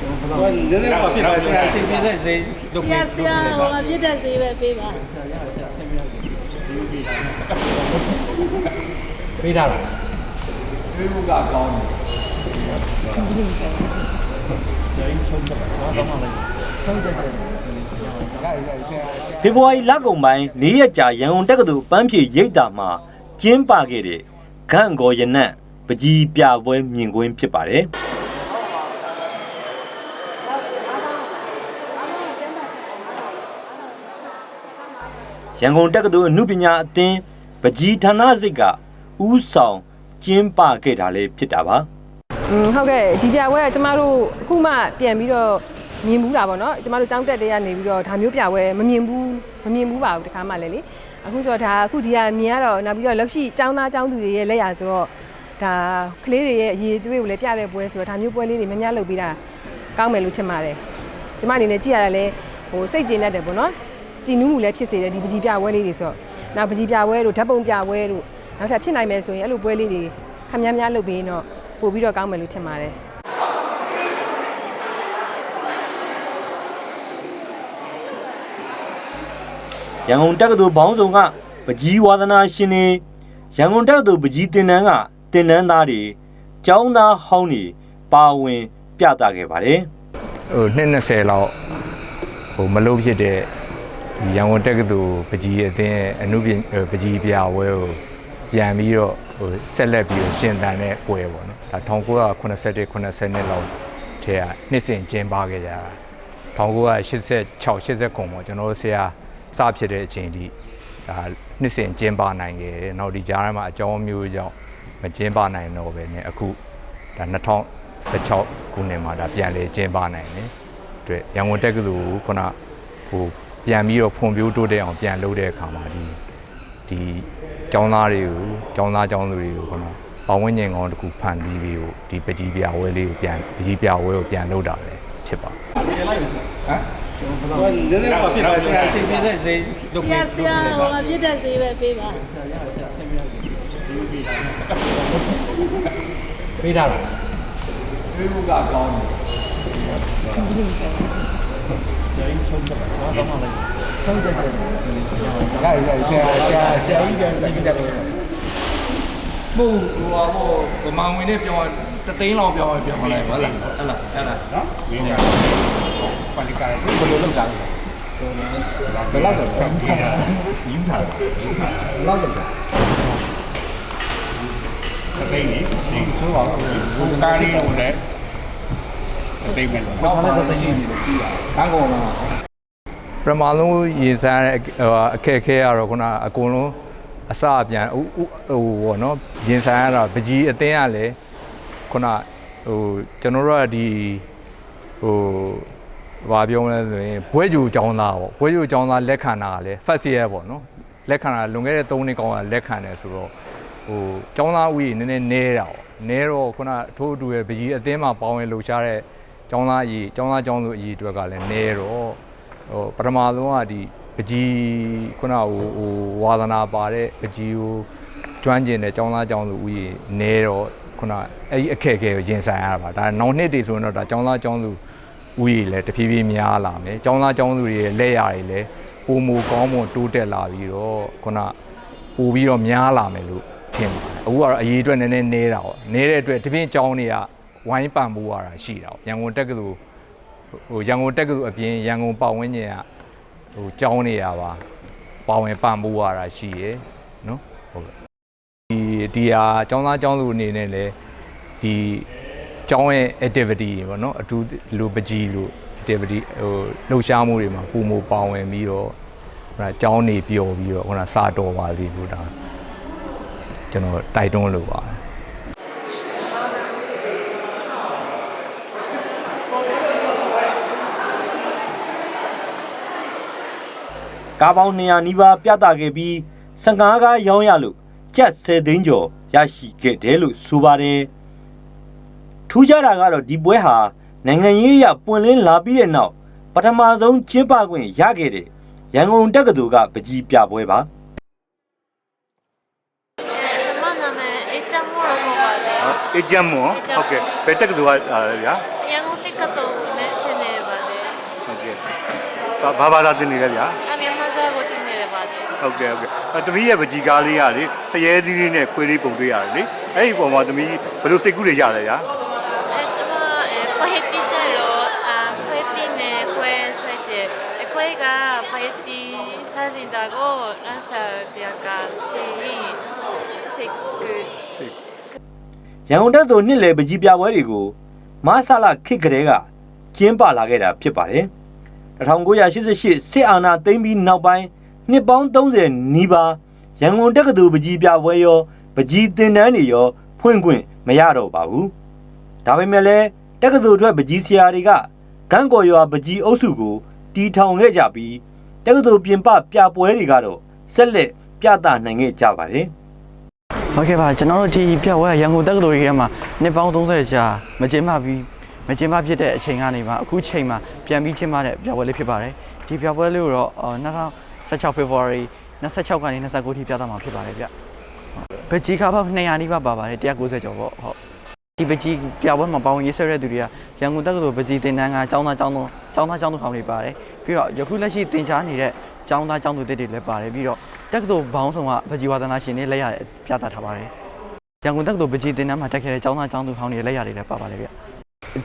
ဟမ်နည်းနည်းတော့ဖြစ်ပါဆရာအချိန်ပြည့်တဲ့ဈေးလုပ်ဆပြီးရာဆရာဟိုမှာပြစ်တဲ့ဈေးပဲပေးပါပေးထားလားပေးဖို့ကကောင်းတယ်ဖေဖော်ဝါရီလကုန်ပိုင်း၄ရက်ကြာရန်ကုန်တက္ကသိုလ်ပန်းဖြေရိပ်သာမှာကျင်းပခဲ့တဲ့ဂန့်ကောရနံ့ ပကြီးပြပွဲမြင်ကွင်းဖြစ်ပါတယ်ရန်ကုန်တက္ကသိုလ်အမှုပညာအသင်းပကြီးဌာနစိတ်ကဥဆောင်ကျင်းပခဲ့တာလည်းဖြစ်တာပါ อืมဟုတ်ကဲ့ဒီပြပွဲကကျမတို့အခုမှပြန်ပြီးတော့မြင်ဘူးတာပေါ့နော်ကျမတို့ចောင်းတက်တဲ့ကနေပြီးတော့ဒါမျိုးပြပွဲမမြင်ဘူးမမြင်ဘူးပါဘူးတခါမှလည်းလေအခုဆိုတော့ဒါအခုဒီကမြင်ရတော့နောက်ပြီးတော့လက်ရှိចောင်းသားចောင်းသူတွေရဲ့လက်ရာဆိုတော့ ဒါကလေးတွေရဲ့အရေးသွေးကိုလည်းပြတဲ့ပွဲဆိုတော့ဒါမျိုးပွဲလေးတွေများများလုပ်ပြီးတာကောင်းမယ်လို့ထင်ပါတယ်ကျမအနေနဲ့ကြည့်ရတာလဲဟိုစိတ်ကျဉ်တတ်တယ်ပေါ့နော်ကြည်နူးမှုလည်းဖြစ်စေတယ်ဒီပကြီးပြပွဲလေးတွေဆိုတော့နောက်ပကြီးပြပွဲတို့ဓာတ်ပုံပြပွဲတို့နောက်ထပ်ဖြစ်နိုင်မယ်ဆိုရင်အဲ့လိုပွဲလေးတွေခမ်းများများလုပ်ပြီးရင်တော့ပို့ပြီးတော့ကောင်းမယ်လို့ထင်ပါတယ်ရန်ကုန်တက္ကသိုလ်ဘောင်းဆောင်ကပကြီးဝါသနာရှင်တွေရန်ကုန်တက္ကသိုလ်ပကြီးတင်နန်းက တင်နန်းသားတွေကျောင်းသားဟောင်းတွေပါဝင်ပြသခဲ့ပါတယ်ဟိုနှစ်20လောက်ဟိုမလို့ဖြစ်တဲ့ဒီရန်ကုန်တက္ကသိုလ်ပကြီးအသင်းရဲ့အနုပညာဟိုပကြီးပြဝဲကိုပြန်ပြီးတော့ဟိုဆက်လက်ပြီးတော့ရှင်သန်တဲ့ပွဲပေါ့နော်ဒါ1981 80လောက်ထဲကနှစ်စဉ်ကျင်းပခဲ့ကြတာ1986 89ပေါ့ကျွန်တော်တို့ဆရာစဖြစ်တဲ့အချိန်ထိဒါ နှစ်စဉ်ကျင်းပနိုင်ခဲ့တယ်နောက်ဒီကြားထဲမှာအကြောင်းမျိုးကြောင့်မကျင်းပနိုင်တော့ပဲねအခုဒါ2016ခုနှစ်မှာဒါပြန်လေကျင်းပနိုင်တယ်အတွက်ရန်ကုန်တက္ကသိုလ်ကိုခုနဟိုပြန်ပြီးတော့ဖွံ့ဖြိုးတိုးတက်အောင်ပြန်လုပ်တဲ့အခါမှာဒီဒီကျောင်းသားတွေကိုကျောင်းသားကျောင်းသူတွေကိုခုနပတ်ဝန်းကျင်ကောင်းတစ်ခုဖန်တီးပြီးကိုဒီပကြီးပြဝဲလေးကိုပြန်ပကြီးပြဝဲကိုပြန်လုပ်တာပဲ ဖြစ်ပါဟမ်နည်းနည်းတော့ဖြစ်ပါဆရာအချိန်ပြည့်တဲ့ဈေးလုပ်ဆပြီးရာဆရာဟိုမှာပြစ်တဲ့ဈေးပဲပေးပါပေးထားလားပေးဖို့ကကောင်းတယ်ရရရဆရာဆရာဆရာကြီးကပြည့်တယ်လို့မို့ဟိုဟာမို့ဗမာဝင်နဲ့ပြော တသိန်းလောက်ပြောပြောမလိုက်ဟုတ်လားဟုတ်လားဟုတ်လားနော်ရင်းနေပါလိကာဘယ်လိုလုပ်တာလဲဘယ်လောက်လဲရင်းထားတယ်ဘယ်လောက်လဲသိနေဒီဆိုတော့ဘုရားလေးကိုလည်းအသိမဲ့လို့တော့လည်းသိရှိနေတယ်ကြည့်ရအောင်ကောင်းကောင်းလားပထမဆုံးရင်ဆိုင်တဲ့ဟိုအခက်အခဲကတော့ခုနအကုန်လုံးအစအပြန်ဟိုဟိုပေါ့နော်ရင်ဆိုင်ရတာပကြီးအတင်းကလည်း ခုနဟိုကျွန်တော်တို့ကဒီဟိုဘာပြောမလဲဆိုရင်ဘွဲကြူចောင်းသားပေါ့ဘွဲကြူចောင်းသားလက်ခံတာကလည်း first year ပေါ့နော်လက်ခံတာလွန်ခဲ့တဲ့3နှစ်ကောင်းကလက်ခံတယ်ဆိုတော့ဟိုចောင်းသားဦးကြီးနည်းနည်းနဲတာပေါ့နဲတော့ခုနထိုးအတူရဲ့ပကြီးအတင်းမှာပေါင်းဝင်လှူရှားတဲ့ចောင်းသားကြီးចောင်းသားចောင်းသူအကြီးအတွက်ကလည်းနဲတော့ ဟိုပထမဆုံးကဒီပကြီးခုနကဟိုဟိုဝါသနာပါတဲ့ပကြီးကိုကျွမ်းကျင်တဲ့ចောင်းသားចောင်းသူဦးရေနဲတော့ ခုနအဲ့ဒီအခက်အခဲကိုရင်ဆိုင်ရတာပါဒါနောက်နှစ်တည်ဆိုရင်တော့ဒါចောင်းသားចောင်းသူဦးရေလည်းတဖြည်းဖြည်းများလာမယ်ចောင်းသားចောင်းသူတွေရဲ့လက်ရတွေလည်းပုံမူကောင်းမွန်တိုးတက်လာပြီးတော့ခုနပို့ပြီးတော့များလာမယ်လို့ထင်ပါတယ်အခုကတော့အရေးအတွက်နည်းနည်းနဲတာပေါ့နဲတဲ့အတွက်တပြင်းចောင်းတွေကဝိုင်းပံ့ပိုးရတာရှိတာပေါ့ရန်ကုန်တက္ကသိုလ် ဟိုရန်ကုန်တက္ကသိုလ်အပြင်ရန်ကုန်ပတ်ဝန်းကျင်ကဟိုကျောင်းနေရပါပါဝင်ပံ့ပိုးရတာရှိရယ်နော်ဟုတ်ကဲ့ ဒီဒီဟာကျောင်းသားကျောင်းသူအနေနဲ့လည်းဒီကျောင်းရဲ့ activity ပေါ့နော်အထူးလိုပကြီးလို့ activity ဟိုလှုပ်ရှားမှုတွေမှာပုံမပါဝင်ပြီးတော့ဟိုကျောင်းနေပျော်ပြီးတော့ဟိုစာတော်ပါလိလို့ဒါကျွန်တော်တိုက်တွန်းလိုပါတယ်ကားပေါင်း200နီးပါးပြသခဲ့ပြီး15ကားရောင်းရလို့ ကျပ်10သိန်းကျော်ရရှိခဲ့တယ်လို့ဆိုပါတယ်ထူးခြားတာကတော့ဒီပွဲဟာနိုင်ငံရေးအရပွင့်လင်းလာပြီးတဲ့နောက်ပထမဆုံးကျင်းပခွင့်ရခဲ့တဲ့ရန်ကုန်တက္ကသိုလ်ကပကြီးပြပွဲပါကျမနာမည်အေးချမ်းမို့လို့ခေါ်ပါတယ်အေဂျင့်မွန်ဟုတ်ကဲ့ဘယ်တက်ကတူကအာဗျာရန်ကုန်တက္ကသိုလ်နဲ့ဆင်းနေပါတယ်ဟုတ်ကဲ့ဘာဘာဘာသာသင်နေလဲဗျာ အမြန်မာစာကိုတင်နေ ပါတယ်ဟုတ်ကဲ့ဟုတ်ကဲ့အဲသမီးရဲ့ပကြီးကားလေးကလေဖရဲသီးလေးနဲ့ခွေးလေးပုံတွေ့ရတယ်လေအဲ့ဒီပုံမှာသမီးဘယ်လိုစိတ်ကူးတွေရလဲဗျာအဲကျွန်မအဲဖိုက်တီကျတော့အာဖိုက်တီနဲ့ခွဲချိုက်တယ်အခွဲကဖိုက်တီစာစင်တာကိုနန်းစာတရားကချီစိတ်ကူစိတ်ရန်ကုန်တက်သို့နှစ်လည်ပကြီးပြပွဲတွေကိုမဆလာခစ်ကလေးကကျင်းပလာခဲ့တာဖြစ်ပါတယ်1988စစ်အာဏာသိမ်းပြီးနောက်ပိုင်း နှစ်ပေါင်း30နီးပါးရန်ကုန်တက္ကသိုလ်ပကြီးပြပွဲရောပကြီးတင်တန်းတွေရောဖွင့်ခွင့်မရတော့ပါဘူးဒါပေမဲ့လည်းတက္ကသိုလ်အတွက်ပကြီးဆရာတွေကဂန်းကော်ရွာပကြီးအုပ်စုကိုတီထောင်ခဲ့ကြပြီးတက္ကသိုလ်ပြင်ပပြပွဲတွေကတော့ဆက်လက်ပြသနိုင်ခဲ့ကြပါတယ်ဟုတ်ကဲ့ပါကျွန်တော်တို့ဒီပြပွဲရန်ကုန်တက္ကသိုလ်ကြီးထဲမှာနှစ်ပေါင်း30ကြာမကျင်းပပြီးမကျင်းပဖြစ်တဲ့အချိန်ကနေမှအခုချိန်မှာပြန်ပြီးကျင်းပတဲ့ပြပွဲလေးဖြစ်ပါတယ်ဒီပြပွဲလေးကိုတော့ အော်2016 February 26ကနေ29ထိပြသမှာဖြစ်ပါတယ်ဗျဘကြီးကားပေါင်း200နီးပါးပါပါတယ်190ကျော်ပေါ့ဟုတ်ဒီပကြီးပြပွဲမှာပေါင်းရေးဆွဲတဲ့သူတွေကရန်ကုန်တက္ကသိုလ်ပကြီးတင်တန်းကကျောင်းသားကျောင်းသူကျောင်းသားကျောင်းသူခေါင်းတွေပါတယ်ပြီးတော့ယခုလက်ရှိတင် जा နေတဲ့ကျောင်းသားကျောင်းသူတွေလည်းပါတယ်ပြီးတော့တက္ကသိုလ်ဘောင်းဆောင်ကပကြီးဝါသနာရှင်တွေလက်ရပြသထားပါတယ်ရန်ကုန်တက္ကသိုလ်ပကြီးတင်တန်းမှာတက်ခဲ့တဲ့ကျောင်းသားကျောင်းသူဟောင်းတွေလက်ရတွေလည်းပါပါလေဗျ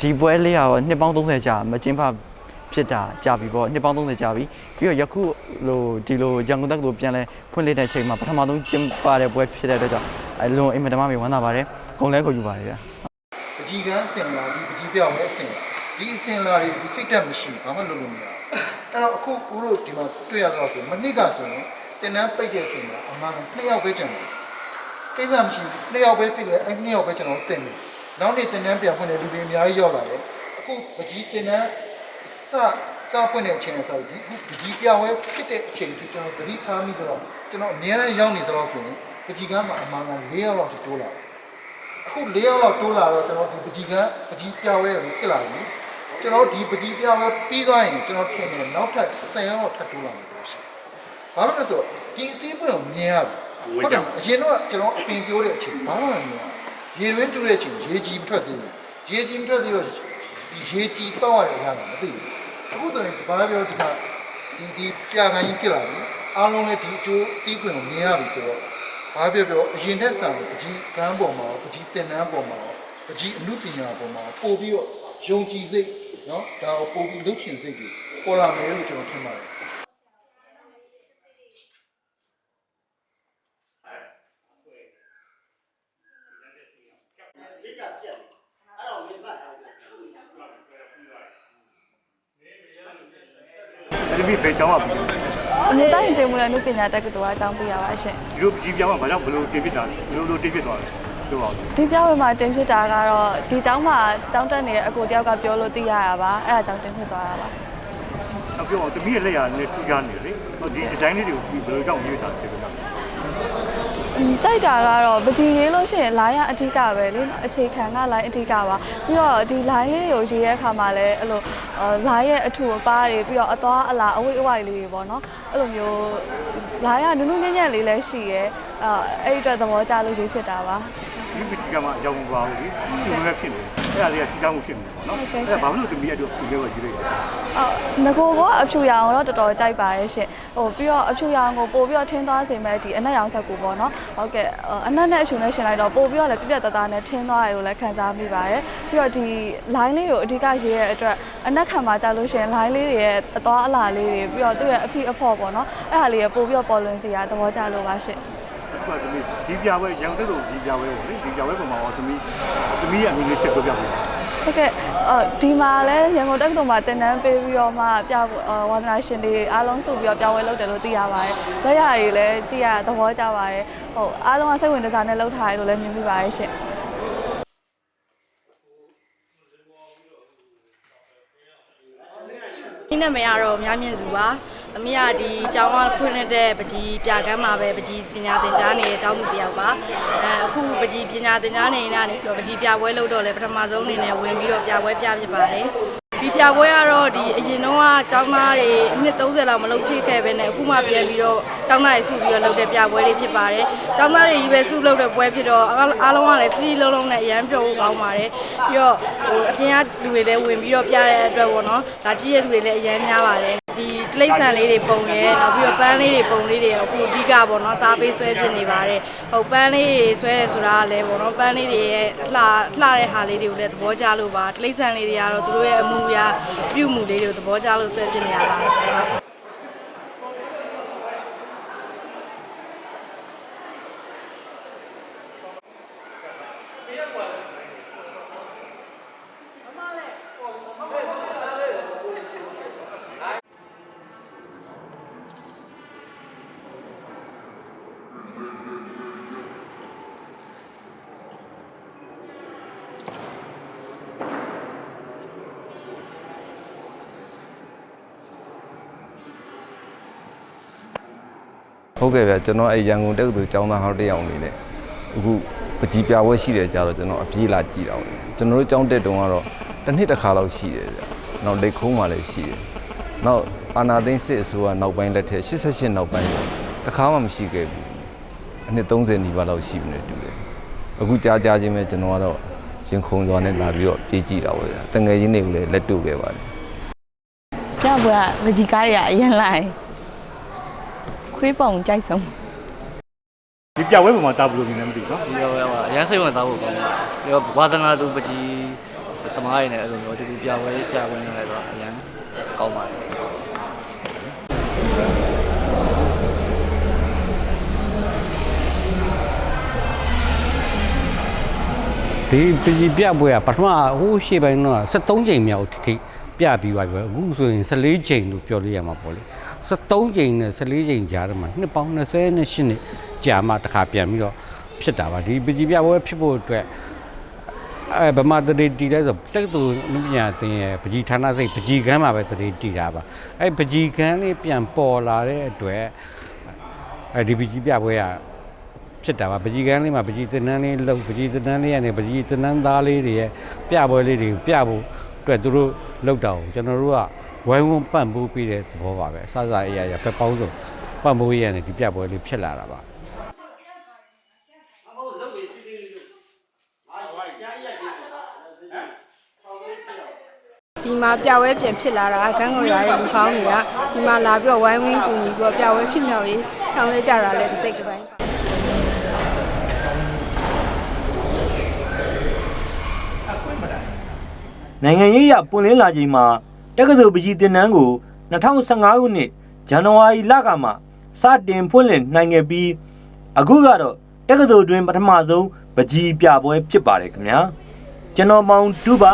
ဒီပွဲလေးရောနှစ်ပေါင်း30ကြာမကျင်းပ ဖြစ်တာကြာပြီပေါ့နှစ်ပေါင်း30ကြာပြီပြီးတော့ယခုလိုဒီလိုရန်ကုန်တက္ကသိုလ်ပြန်လဲဖွင့်လှစ်တဲ့ချိန်မှာပထမဆုံးကျင်းပတဲ့ပွဲဖြစ်တဲ့အတွက်ကြောင့်အလွန်အင်မတန်မှဝမ်းသာပါတယ်ဂုဏ်လဲခေါ်ယူပါတယ်ဗျပကြီးကန်းစင်လာဒီပကြီးပြောင်းလဲအစင်လာဒီအစင်လာတွေဒီစိတ်တက်မရှိဘာမှလုပ်လို့မရဘူးအဲ့တော့အခုဦးတို့ဒီမှာတွေ့ရတော့ဆိုမနစ်ကဆိုရင်တင်တန်းပိတ်တဲ့အချိန်မှာအမှန်နှစ်ယောက်ပဲကျန်တယ်ကိစ္စမရှိဘူးနှစ်ယောက်ပဲဖြစ်တယ်အဲ့နှစ်ယောက်ပဲကျွန်တော်တင်တယ်နောက်နေ့တင်တန်းပြန်ဖွင့်တယ်လူတွေအများကြီးရောက်လာတယ်အခုပကြီးတင်တန်း စစဖွင့်တဲ့အချိန်ဆိုဒီအခုပကြီးပြောင်းလဲဖြစ်တဲ့အချိန်ที่ကျွန်တော်သတိထားမိတော့ကျွန်တော်အများနဲ့ရောက်နေတော့ဆိုရင်ပကြီးကန်းမှာအမှန်က၄ယောက်လောက်တိုးလာတယ်အခု၄ယောက်လောက်တိုးလာတော့ကျွန်တော်ဒီပကြီးကပကြီးပြဝဲကိုပြစ်လာပြီကျွန်တော်ဒီပကြီးပြဝဲပြီးသွားရင်ကျွန်တော်ထင်တယ်နောက်ထပ်10ယောက်လောက်ထပ်တိုးလာမှာလို့ရှိတယ်ဘာလို့လဲဆိုတော့ဒီအသင်းပွင့်ကိုမြင်ရပြီဟုတ်တယ်အရင်တော့ကျွန်တော်အပင်ပြိုးတဲ့အချိန်ဘာမှမမြင်ရရေရင်းတူတဲ့အချိန်ရေကြီးမထွက်သေးဘူးရေကြီးမထွက်သေးတော့ ဒီရေကြီးတောက်ရတဲ့အခါမှာမသိဘူးအခုဆိုရင်ဘာပြောဒီကဒီဒီပြခိုင်းကြီးပြစ်လာပြီအားလုံးလည်းဒီအကျိုးအသီးပွင့်ကိုမြင်ရပြီဆိုတော့ ဘာပြောပြောအရင်ထက်ဆန်ပကြီးကန်းပေါ်မှာပကြီးတင်နန်းပေါ်မှာပကြီးအမှုပညာပေါ်မှာပို့ပြီးတော့ယုံကြည်စိတ်เนาะဒါကိုပို့ပြီးလှုပ်ရှင်စိတ်ကြီးပေါ်လာမယ်လို့ကျွန်တော်ထင်ပါတယ် သမီးဘယ်ကျောင်းကပြီအမျိုးသားရင်ကျေးမှုနဲ့နှုတ်ပညာတက္ကသိုလ်ကအကြောင်းပြရပါရှင်ဒီလိုပကြီးပြောင်းကဘာကြောင့်ဘယ်လိုတင်ပြတာလဲဘယ်လိုလိုတင်ပြသွားလဲပြောပါဦး။ဒီပြောင်းဝဲမှာတင်ဖြစ်တာကတော့ဒီကျောင်းမှာကျောင်းတက်နေတဲ့အကိုတယောက်ကပြောလို့သိရတာပါ။အဲဒါကြောင့်တင်ဖြစ်သွားတာပါနောက်ပြောအောင်သမီးရဲ့လက်ရနဲ့ထူးခြားနေလေဟိုဒီဒီဇိုင်းလေးတွေကိုဘယ်လိုကြောင့်ရွေးတာလဲပြောပြ။အင်း ကြိုက်တာကတော့ပကြီးရေးလို့ရှိရင် line ကအဓိကပဲလေနော်အခြေခံက line အဓိကပါပြီးတော့ဒီ line လေးကိုရေးတဲ့အခါမှာလည်းအဲ့လိုအော် line ရဲ့အထူအပါးတွေပြီးတော့အသွားအလာအဝိတ်အဝိုက်လေးတွေပေါ့နော်အဲ့လိုမျိုး line ကနုနုညံ့ညံ့လေးလည်းရှိရဲအဲ့အဲ့ဒီအတွက်သဘောကျလို့ရေးဖြစ်တာပါဒီပကြီးကမှအကြောင်းပါဘူးလေသူ့လည်းဖြစ်နေတယ် အဲ့ဒါလေးကထူးခြားမှုဖြစ်နေတယ်ပေါ့နော်အဲ့ဒါဘာလို့သမီးအဲ့တို့သူ့လေးကိုရွေးလိုက်လဲအော်ငကိုကအဖြူရောင်တော့တော်တော်ကြိုက်ပါရဲ့ရှင်ဟိုပြီးတော့အဖြူရောင်ကိုပို့ပြီးတော့ထင်းသွားစေမဲ့ဒီအနက်ရောင်ဆက်ကိုပေါ့နော်ဟုတ်ကဲ့အနက်နဲ့အဖြူနဲ့ရှင်လိုက်တော့ပို့ပြီးတော့လည်းပြပြတသားနဲ့ထင်းသွားရလို့လည်းခံစားမိပါတယ်ပြီးတော့ဒီ line လေးကိုအဓိကရေးရဲ့အတွက်အနက်ခံမှာကြာလို့ရှင် line လေးတွေရဲ့အသွားအလာလေးတွေပြီးတော့သူ့ရဲ့အဖိအဖော့ပေါ့နော်အဲ့ဟာလေးရပို့ပြီးတော့ပေါ်လွင်စေရသဘောကျလို့ပါရှင်အခု ကသမီးဒီပြပွဲရန်ကုန်တက်တော့ဒီပြပွဲပေါ့လေဒီပြပွဲပုံမှာတော့သမီးသမီးရဲ့အမည်လေးချက်ပြောပြပေးဟုတ်ကဲ့အော်ဒီမှာလဲရန်ကုန်တက္ကသိုလ်မှာတင်တန်းပေးပြီးတော့မှပြအော်ဝါသနာရှင်တွေအားလုံးစုပြီးတော့ပြပွဲလုပ်တယ်လို့သိရပါတယ်။လက်ရည်လည်းကြည့်ရသဘောကျပါတယ်။ဟုတ်အားလုံးကစိတ်ဝင်စားနဲ့လုပ်ထားတယ်လို့လည်းမြင်မိပါတယ်ရှင်။ဒီနာမည်ကတော့များမြင့်စုပါ။ သမီးကဒီကျောင်းကဖွင့်တဲ့ပကြီးပြကမ်းမှာပဲပကြီးပညာသင်ကြားနေတဲ့ကျောင်းသူတစ်ယောက်ပါ။အဲအခုပကြီးပညာသင်ကြားနေနေကနေပြီးတော့ပကြီးပြပွဲလုပ်တော့လေပထမဆုံးအနေနဲ့ဝင်ပြီးတော့ပြပွဲပြဖြစ်ပါတယ်။ဒီဒီပြပွဲကတော့ဒီအရင်တော့ကကျောင်းသားတွေအနှစ်30လောက်မလုပ်ဖြစ်ခဲ့ပဲနဲ့အခုမှပြန်ပြီးတော့ကျောင်းသားတွေစုပြီးတော့လုပ်တဲ့ပြပွဲလေးဖြစ်ပါတယ်။ကျောင်းသားတွေကြီးပဲစုလုပ်တဲ့ပွဲဖြစ်တော့အားအားလုံးကလည်းစီးစီးလုံးလုံးနဲ့အရန်ပျော်ဖို့ကောင်းပါတယ်။ပြီးတော့ဟိုအပြင်ကလူတွေလည်းဝင်ပြီးတော့ပြတဲ့အတွက်ပေါ့နော်။ဒါကြည့်ရတဲ့လူတွေလည်းအရန်များပါတယ်။ ဒီတိလိษံလေးတွေပုံရဲနောက်ပြီးတော့ပန်းလေးတွေပုံလေးတွေအခုအဓိကပေါ့နော်သားပေးဆွဲပြနေပါတယ်။ဟုတ်ပန်းလေးတွေဆွဲတယ်ဆိုတာကလည်းပေါ့နော်ပန်းလေးတွေရဲ့လှလှတဲ့ဟာလေးတွေကိုလည်းသဘောကျလို့ပါတိလိษံလေးတွေကတော့သူတို့ရဲ့အမှုရာပြုမှုလေးတွေကိုသဘောကျလို့ဆွဲပြနေရပါတယ်ဟုတ် ဟုတ်ကဲ့ဗျကျွန်တော်အဲရန်ကုန်တက္ကသိုလ်ကျောင်းသားဟောင်းတစ်ယောက်အနေနဲ့အခုပကြီးပြပွဲရှိတယ်ကြတော့ကျွန်တော်အပြေးလာကြည့်တာပေါ့ကျွန်တော်တို့ကျောင်းတက်တုန်းကတော့တစ်နှစ်တစ်ခါလောက်ရှိတယ်ဗျနောက်လက်ခုံးမှလည်းရှိတယ်နောက်အာနာသိန်းစစ်အစိုးရနောက်ပိုင်းလက်ထက်88နောက်ပိုင်းပေါ့တစ်ခါမှမရှိခဲ့ဘူးအနှစ်30နီးပါးလောက်ရှိပြီနဲ့တူတယ်အခုကြားကြားချင်းပဲကျွန်တော်ကတော့ရင်ခုန်စွာနဲ့လာပြီးတော့ပြေးကြည့်တာပေါ့ဗျတငယ်ချင်းတွေကိုလည်းလက်တွေ့ခဲ့ပါတယ်ပြပွဲကဗကြီးကားတွေကအရင်လိုက် ခွေးပုံကြိုက်ဆုံးဒီပြပွဲပုံမှာတာဘူးလို့မြင်နေမသိဘူးနော်ဒီတော့ဟိုအရန်စိတ်ဝင်စားဖို့ကောင်းတယ်ပြီးတော့ဝါသနာသူပကြီးသမားရည်နဲ့အဲ့လိုမျိုးတူတူပြပွဲပြပွဲနေလဲတော့အရန်ကောင်းပါတယ်ဒီပကြီးပြပွဲကပထမဟိုးရှေ့ပိုင်းတော့73ချိန်မြောက်ထိပြပြီးသွားပြီပဲအခုဆိုရင်14ချိန်လို့ပြောလို့ရမှာပေါ့လေ 73ချိန်နဲ့14ချိန်ကြားထဲမှာနှစ်ပေါင်း28နှစ်ကြာမှတစ်ခါပြန်ပြီးတော့ဖြစ်တာပါဒီပကြီးပြပွဲဖြစ်ဖို့အတွက်အဲဗမာတရေတီလဲဆိုတက္ကသိုလ်နုပညာသင်ရဲ့ပကြီးဌာနစိတ်ပကြီးကမ်းမှာပဲတရေတီတာပါအဲပကြီးကမ်းလေးပြန်ပေါ်လာတဲ့အတွက်အဲဒီပကြီးပြပွဲက ဖြစ်တာပါပကြီးကန်းလေးမှာပကြီးသင်္นานလေးလုံပကြီးသင်္นานလေးကနေပကြီးသင်္นานသားလေးတွေရဲ့ပြပွဲလေးတွေပြဖို့အတွက်သူတို့လောက်တာကိုကျွန်တော်တို့က ဝိုင်းဝန်းပံ့ပိုးပေးတဲ့သဘောပါပဲအစစအရာရာဖက်ပေါင်းစုံပံ့ပိုးရတဲ့ဒီပြပွဲလေးဖြစ်လာတာပါဒီမှာပြပွဲပြန်ဖြစ်လာတာကန်းကိုရွာရဲ့လူဖောင်းတွေကဒီမှာလာပြီးတော့ဝိုင်းဝန်းကူညီပြီးတော့ပြပွဲဖြစ်မြောက်ရေးဆောင်ရွက်ကြတာလည်းတစ်စိတ်တစ်ပိုင်းနိုင်ငံရေးရပွင့်လင်းလာချိန်မှာ တက္ကသိုလ်ပကြီးတင်နန်းကို2015ခုနှစ်ဇန်နဝါရီလကမှစတင်ဖွင့်လှစ်နိုင်ခဲ့ပြီးအခုကတော့တက္ကသိုလ်တွင်ပထမဆုံးပကြီးပြပွဲဖြစ်ပါတယ်ခင်ဗျာကျွန်တော်မောင်ဒုပါ